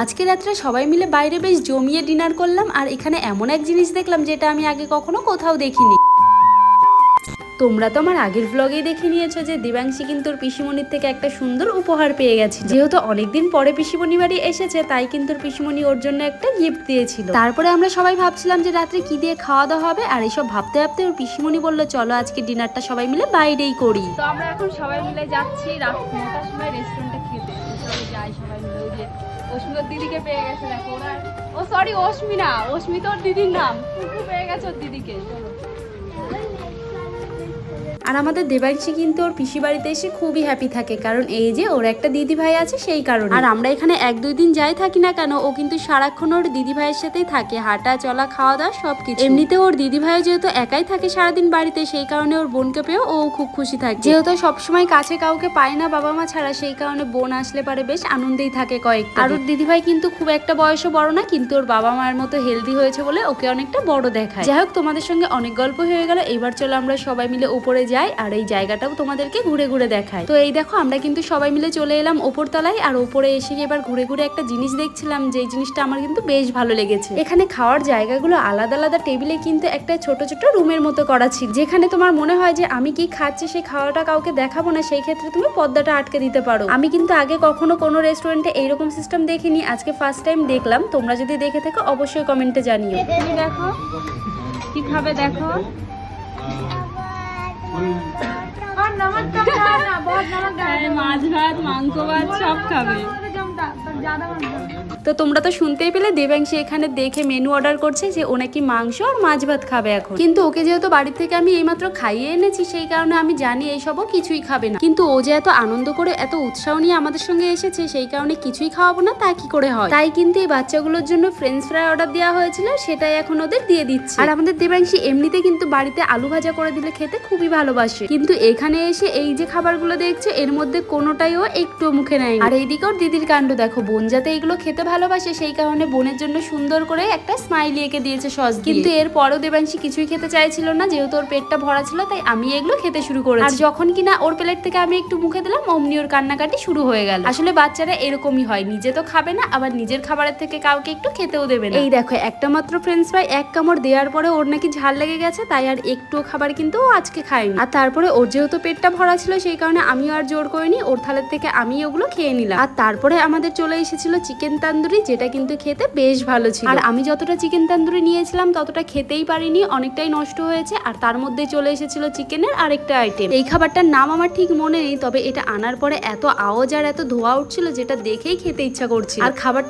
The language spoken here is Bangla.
আজকে রাত্রে সবাই মিলে বাইরে বেশ জমিয়ে ডিনার করলাম আর এখানে এমন এক জিনিস দেখলাম যেটা আমি আগে কখনো কোথাও দেখিনি। তোমরা তো আমার আগের ব্লগেই দেখে নিয়েছো যে দিবাংশী কিন্তু পিসিমণির থেকে একটা সুন্দর উপহার পেয়ে গেছে যেহেতু অনেকদিন পরে পিসিমণি বাড়ি এসেছে, তাই কিন্তু পিসিমণি ওর জন্য একটা গিফট দিয়েছিল। তারপরে আমরা সবাই ভাবছিলাম যে রাত্রে কি দিয়ে খাওয়া দাওয়া হবে আর এইসব ভাবতে ভাবতে ওর পিসিমণি বলল, চলো আজকে ডিনারটা সবাই মিলে বাইরেই করি। তো আমরা এখন সবাই মিলে যাচ্ছি রাত নটার সময় রেস্টুরেন্টে খেতে। যাই সবাই মিলে অস্মিতার দিদিকে পেয়ে গেছে, দেখো ও সরি অস্মিনা। ওর দিদির নাম। পেয়ে গেছে ওর দিদিকে। চলো আর আমাদের দেবাংশী কিন্তু ওর পিসি বাড়িতে এসে খুবই হ্যাপি থাকে কারণ এই যে ওর একটা দিদি ভাই আছে সেই কারণে। আর আমরা এখানে এক দুই দিন যাই থাকি না কেন ও কিন্তু সারাক্ষণ ওর দিদি ভাইয়ের সাথেই থাকে হাঁটা চলা খাওয়া দাওয়া সবকিছু। এমনিতে ওর দিদি ভাই যেহেতু একাই থাকে সারাদিন বাড়িতে সেই কারণে ওর বোনকে পেয়েও ও খুব খুশি থাকে। যেহেতু সবসময় কাছে কাউকে পায় না বাবা মা ছাড়া সেই কারণে বোন আসলে পারে বেশ আনন্দেই থাকে কয়েক আর ওর দিদি ভাই কিন্তু খুব একটা বয়সও বড় না কিন্তু ওর বাবা মায়ের মতো হেলদি হয়েছে বলে ওকে অনেকটা বড় দেখায়। যাই হোক তোমাদের সঙ্গে অনেক গল্প হয়ে গেল এবার চলো আমরা সবাই মিলে উপরে যাই আর এই জায়গাটাও তোমাদেরকে ঘুরে ঘুরে দেখায়। তো এই দেখো, আমরা কিন্তু সবাই মিলে চলে এলাম ওপর তলায় আর ওপরে এসে এবার ঘুরে ঘুরে একটা জিনিস দেখছিলাম যে জিনিসটা আমার কিন্তু বেশ ভালো লেগেছে। এখানে খাওয়ার জায়গাগুলো আলাদা আলাদা টেবিলে কিন্তু একটা ছোট ছোট রুমের মতো করা ছিল, যেখানে তোমার মনে হয় যে আমি কি খাচ্ছি, সেই খাওয়াটা কাউকে দেখাবো না, সেই ক্ষেত্রে তুমি পর্দাটা আটকে দিতে পারো। আমি কিন্তু আগে কখনো কোনো রেস্টুরেন্টে এইরকম সিস্টেম দেখিনি, আজকে ফার্স্ট টাইম দেখলাম। তোমরা যদি দেখে থাকো, অবশ্যই কমেন্টে জানিও। দেখো, কি খাবে দেখো? মাছ ভাত মাংস ভাত সব খাবে। তো তোমরা তো শুনতেই পেলে দেবাংশী এখানে দেখে মেনু অর্ডার করছে যে ও নাকি মাংস আর মাছ ভাত খাবে এখন। কিন্তু ওকে যেহেতু বাড়ি থেকে আমি এইমাত্র খাইয়ে এনেছি, সেই কারণে আমি জানি এইসবও কিছুই খাবে না। কিন্তু ও যে এত আনন্দ করে এত উৎসাহ নিয়ে আমাদের সঙ্গে এসেছে, সেই কারণে কিছুই খাওয়াবো না, তা কি করে হয়? তাই কিন্তু এই বাচ্চাগুলোর জন্য ফ্রেঞ্চ ফ্রাই অর্ডার দেওয়া হয়েছিল, সেটাই এখন ওদের দিয়ে দিচ্ছে। আর আমাদের দেবাংশী এমনিতে কিন্তু বাড়িতে আলু ভাজা করে দিলে খেতে খুবই ভালোবাসে। কিন্তু এখানে এসে এই যে খাবারগুলো দেখছ, এর মধ্যে কোনোটাই ও একটু মুখে নেয় আর এইদিকে ওর দিদির কাণ্ড দেখো বোন যাতে এগুলো খেতে ভালোবাসে সেই কারণে বোনের জন্য সুন্দর করে একটা স্মাইলি এঁকে দিয়েছে সস কিন্তু এর পরও দেবাংশী কিছুই খেতে চাইছিল না যেহেতু ওর পেটটা ভরা ছিল তাই আমি এগুলো খেতে শুরু করেছি। আর যখন কিনা ওর প্লেট থেকে আমি একটু মুখে দিলাম অমনি ওর কান্নাকাটি শুরু হয়ে গেল। আসলে বাচ্চারা এরকমই হয় নিজে তো খাবে না আবার নিজের খাবারের থেকে কাউকে একটু খেতেও দেবে না। এই দেখো একটা মাত্র ফ্রেঞ্চ ফ্রাই এক কামড় দেওয়ার পরে ওর নাকি ঝাল লেগে গেছে তাই আর একটু খাবার কিন্তু ও আজকে খায়নি। আর তারপরে ওর যেহেতু পেটটা ভরা ছিল সেই কারণে আমিও আর জোর করিনি ওর থালের থেকে আমি ওগুলো খেয়ে নিলাম। আর তারপরে আমাদের চলে এসেছিল চিকেন তান্দুরি, যেটা কিন্তু খেতে বেশ ভালো ছিল। আর আমি যতটা চিকেন তান্দুরি নিয়েছিলাম, ততটা খেতেই পারিনি, অনেকটাই নষ্ট হয়েছে। আর তার মধ্যে চলে এসেছিল চিকেনের আরেকটা আইটেম এই খাবারটার নাম আমার ঠিক মনে নেই, তবে এটা আনার পরে এত আওয়াজ আর এত ধোয়া উঠছিল, যেটা দেখেই খেতে ইচ্ছা করছিল। আর খাবারটা